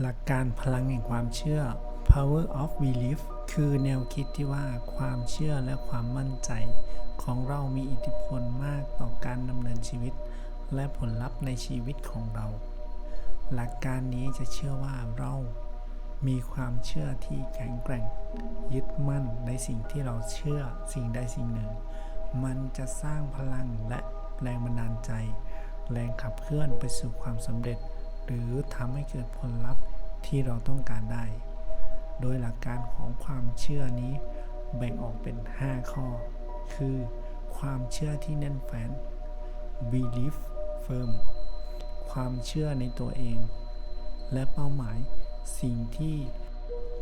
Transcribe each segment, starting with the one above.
หลักการพลังแห่งความเชื่อ power of belief คือแนวคิดที่ว่าความเชื่อและความมั่นใจ ของเรามีอิทธิพลมากต่อการดำเนินชีวิต และผลลัพธ์ในชีวิตของเรา หลักการนี้จะเชื่อว่าเรามีความเชื่อที่แข็งแกร่ง ยึดมั่นในสิ่งที่เราเชื่อสิ่งใดสิ่งหนึ่ง มันจะสร้างพลังและแรงบันดาลใจ แรงขับเคลื่อนไปสู่ความสำเร็จ หรือทำให้เกิดผลลัพธ์ที่เราต้องการได้ โดยหลักการของความเชื่อนี้แบ่งออกเป็น 5 ข้อ คือ ความเชื่อที่แน่นแฟ้น belief firm ความเชื่อในตัวเอง และเป้าหมายสิ่งที่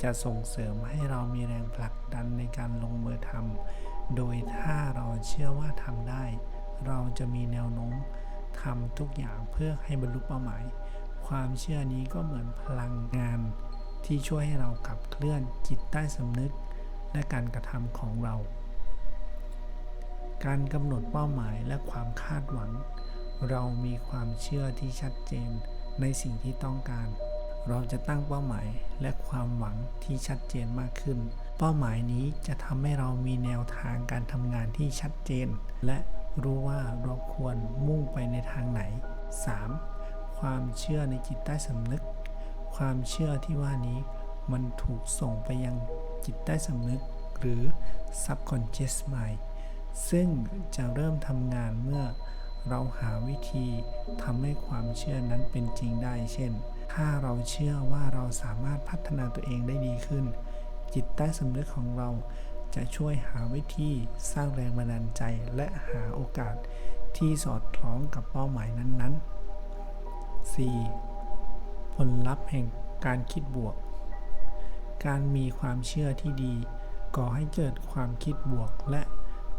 จะส่งเสริมให้เรามีแรงผลักดันในการลงมือทำโดยถ้าเราเชื่อว่าทำได้ เราจะมีแนวโน้มทำทุกอย่างเพื่อให้บรรลุเป้าหมาย ความเชื่อนี้ก็เหมือนพลังงาน ที่ช่วยให้เราขับเคลื่อนจิตใต้สำนึก และการกระทำของเรา การกำหนดเป้าหมายและความคาดหวัง เรามีความเชื่อที่ชัดเจนในสิ่งที่ต้องการ เราจะตั้งเป้าหมายและความหวังที่ชัดเจนมากขึ้น เป้าหมายนี้จะทำให้เรามีแนวทางการทำงานที่ชัดเจน และรู้ว่าเราควรมุ่งไปในทางไหน 3. ความเชื่อในจิตใต้สำนึก ความเชื่อที่ว่านี้มันถูกส่งไปยังจิตใต้สำนึก หรือ subconscious mind ซึ่งจะเริ่มทำงานเมื่อเราหาวิธีทำให้ความเชื่อนั้นเป็นจริงได้ เช่น ถ้าเราเชื่อว่าเราสามารถพัฒนาตัวเองได้ดีขึ้น จิตใต้สำนึกของเราจะช่วยหาวิธีสร้างแรงบันดาลใจและหาโอกาสที่สอดคล้องกับเป้าหมายนั้นๆ 4. ผลลัพธ์แห่งการคิดบวก การมีความเชื่อที่ดีก่อให้เกิดความคิดบวก และ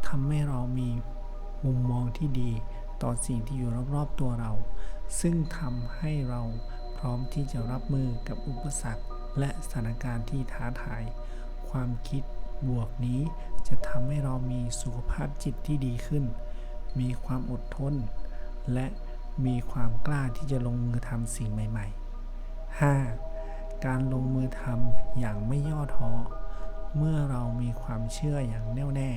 ทำให้เรามีมุมมองที่ดีต่อสิ่งที่อยู่รอบๆตัวเรา ซึ่งทำให้เราพร้อมที่จะรับมือกับอุปสรรค และสถานการณ์ที่ท้าทาย ความคิดบวกนี้จะทำให้เรามีสุขภาพจิตที่ดีขึ้น มีความอดทน และ มีความกล้าที่จะลงมือทำสิ่งใหม่ๆ 5. การลงมือทำอย่างไม่ย่อท้อ เมื่อเรามีความเชื่ออย่างแน่วแน่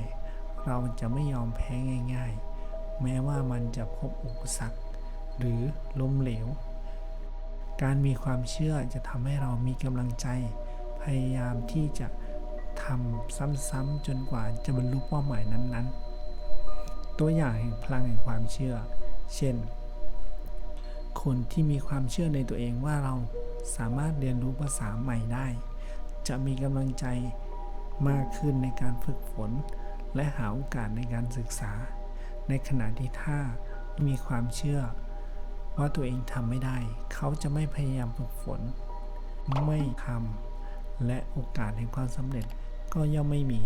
เราจะไม่ยอมแพ้ง่าย ๆ แม้ว่ามันจะพบอุปสรรคหรือล้มเหลว การมีความเชื่อจะทำให้เรามีกำลังใจ พยายามที่จะทำซ้ำๆจนกว่าจะบรรลุเป้าหมายนั้นๆ ตัวอย่างแห่งพลังแห่งความเชื่อ เช่น คนที่มีความเชื่อในตัวเองว่าเราสามารถเรียนรู้ภาษาใหม่ได้ จะมีกำลังใจมากขึ้นในการฝึกฝน และหาโอกาสในการศึกษา ในขณะที่ถ้ามีความเชื่อ ว่าตัวเองทำไม่ได้ เขาจะไม่พยายามฝึกฝน ไม่ทำและโอกาสแห่งความสำเร็จก็ย่อมไม่มี